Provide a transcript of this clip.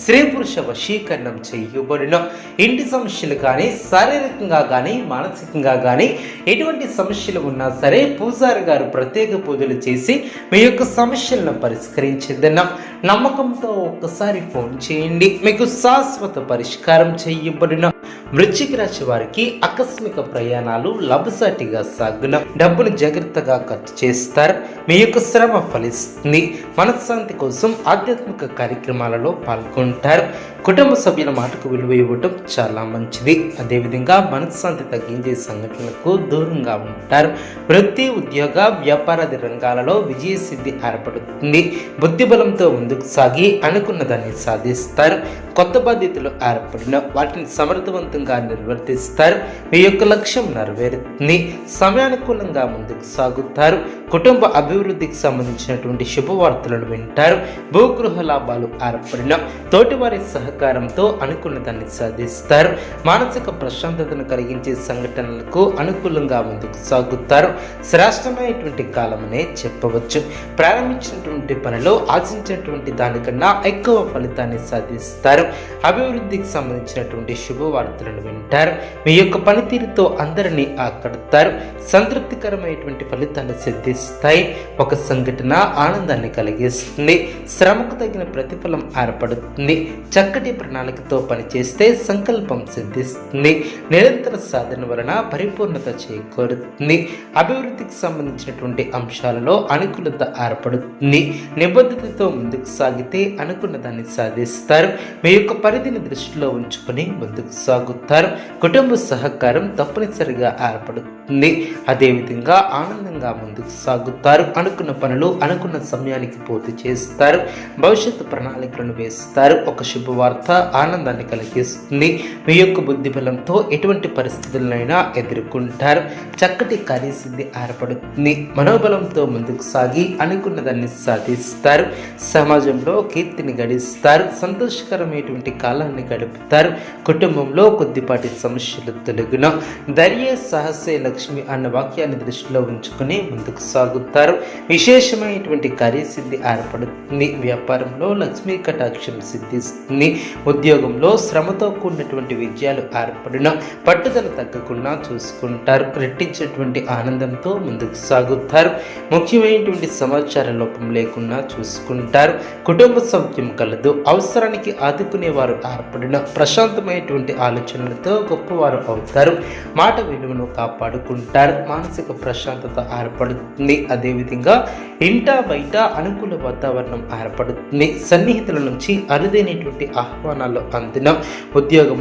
స్త్రీ పురుష వశీకరణం చేయబడిన ఇంటి సమస్యలు కానీ శారీరకంగా కానీ మానసికంగా కానీ ఎటువంటి సమస్యలు ఉన్నా సరే పూజారి గారు ప్రత్యేక పూజలు చేసి మీ యొక్క సమస్యలను పరిష్కరించేదన్నాం నమ్మకంతో ఒక్కసారి ఫోన్ చేయండి. మీకు శాశ్వత పరిష్కారం చేయబడిన వృశ్చిక రాశి వారికి ఆకస్మిక ప్రయాణాలు లభసాటిగా సాగున. డబ్బును జాగ్రత్తగా ఖర్చు చేస్తారు. మీ యొక్క శ్రమ ఫలిస్తుంది. మనశ్శాంతి కోసం ఆధ్యాత్మిక కార్యక్రమాలలో పాల్గొంటారు. కుటుంబ సభ్యుల మాటకు విలువ ఇవ్వటం చాలా మంచిది. అదేవిధంగా మనశ్శాంతి తగ్గించే సంఘటనలకు దూరంగా ఉంటారు. వృత్తి ఉద్యోగ వ్యాపారాది రంగాలలో విజయసిద్ధి ఏర్పడుతుంది. బుద్ధిబలంతో ముందుకు సాగి అనుకున్న దాన్ని సాధిస్తారు. కొత్త బాధ్యతలు ఏర్పడిన వాటిని సమర్థవంతంగా నిర్వర్తిస్తారు. మీ యొక్క లక్ష్యం నెరవేరుతుంది. సమయానుకూలంగా ముందుకు సాగుతారు. కుటుంబ అభివృద్ధికి సంబంధించినటువంటి శుభవార్తలను వింటారు. భూగృహ లాభాలు ఏర్పడిన తోటివారి సహకారంతో అనుకున్న దాన్ని సాధిస్తారు. మానసిక ప్రశాంతతను కలిగించే సంఘటనలకు అనుకూలంగా ముందుకు సాగుతారు. శ్రేష్టమైనటువంటి కాలమనే చెప్పవచ్చు. ప్రారంభించినటువంటి పనిలో ఆశించినటువంటి దానికన్నా ఎక్కువ ఫలితాన్ని సాధిస్తారు. అభివృద్ధికి సంబంధించినటువంటి శుభవార్తలు శుభవార్తలను వింటారు. మీ యొక్క పనితీరుతో అందరినీ ఆకడతారు సంతృప్తికరమైనటువంటి ఫలితాలు సిద్ధిస్తాయి. ఒక సంఘటన ఆనందాన్ని కలిగిస్తుంది. శ్రమకు తగిన ప్రతిఫలం ఏర్పడుతుంది. చక్కటి ప్రణాళికతో పనిచేస్తే సంకల్పం సిద్ధిస్తుంది. నిరంతర సాధన వలన పరిపూర్ణత చేకూరుతుంది. అభివృద్ధికి సంబంధించినటువంటి అంశాలలో అనుకూలత ఏర్పడుతుంది. నిబద్ధతతో ముందుకు సాగితే అనుకున్న దాన్ని సాధిస్తారు. మీ యొక్క పరిధిని దృష్టిలో ఉంచుకొని ముందుకు సాగు సాగుతారు కుటుంబ సహకారం తప్పనిసరిగా ఏర్పడుతుంది. అదేవిధంగా ఆనందంగా ముందుకు సాగుతారు. అనుకున్న పనులు అనుకున్న సమయానికి పూర్తి చేస్తారు. భవిష్యత్తు ప్రణాళికలను వేస్తారు. ఒక శుభవార్త ఆనందాన్ని కలిగిస్తుంది. మీ యొక్క బుద్ధి బలంతో ఎటువంటి పరిస్థితులనైనా ఎదుర్కొంటారు. చక్కటి కార్యసిద్ధి ఏర్పడుతుంది. మనోబలంతో ముందుకు సాగి అనుకున్న దాన్ని సాధిస్తారు. సమాజంలో కీర్తిని గడిస్తారు. సంతోషకరమైనటువంటి కాలాన్ని గడుపుతారు. కుటుంబంలో కొద్దిపాటి సమస్యలు తొలగిన ధైర్య సాహసే లక్ష్మి అన్న వాక్యాన్ని దృష్టిలో ఉంచుకుని ముందుకు సాగుతారు. విశేషమైనటువంటి కార్యసిద్ధి ఏర్పడుతుంది. వ్యాపారంలో లక్ష్మీ కటాక్షం సిద్ధిస్తుంది. ఉద్యోగంలో శ్రమతో కూడినటువంటి విజయాలు ఏర్పడిన పట్టుదల తగ్గకుండా చూసుకుంటారు. రెట్టించేటువంటి ఆనందంతో ముందుకు సాగుతారు. ముఖ్యమైనటువంటి సమాచార లోపం లేకుండా చూసుకుంటారు. కుటుంబ సౌఖ్యం కలదు. అవసరానికి ఆదుకునేవారు ఏర్పడిన ప్రశాంతమైనటువంటి ఆలోచన ఆలోచనలతో గొప్పవారు అవుతారు. మాట విలువను కాపాడుకుంటారు. మానసిక ప్రశాంతత ఏర్పడుతుంది. అదేవిధంగా ఇంట బయట అనుకూల వాతావరణం ఏర్పడుతుంది. సన్నిహితుల నుంచి అరుదైనటువంటి ఆహ్వానాలు అందిన ఉద్యోగం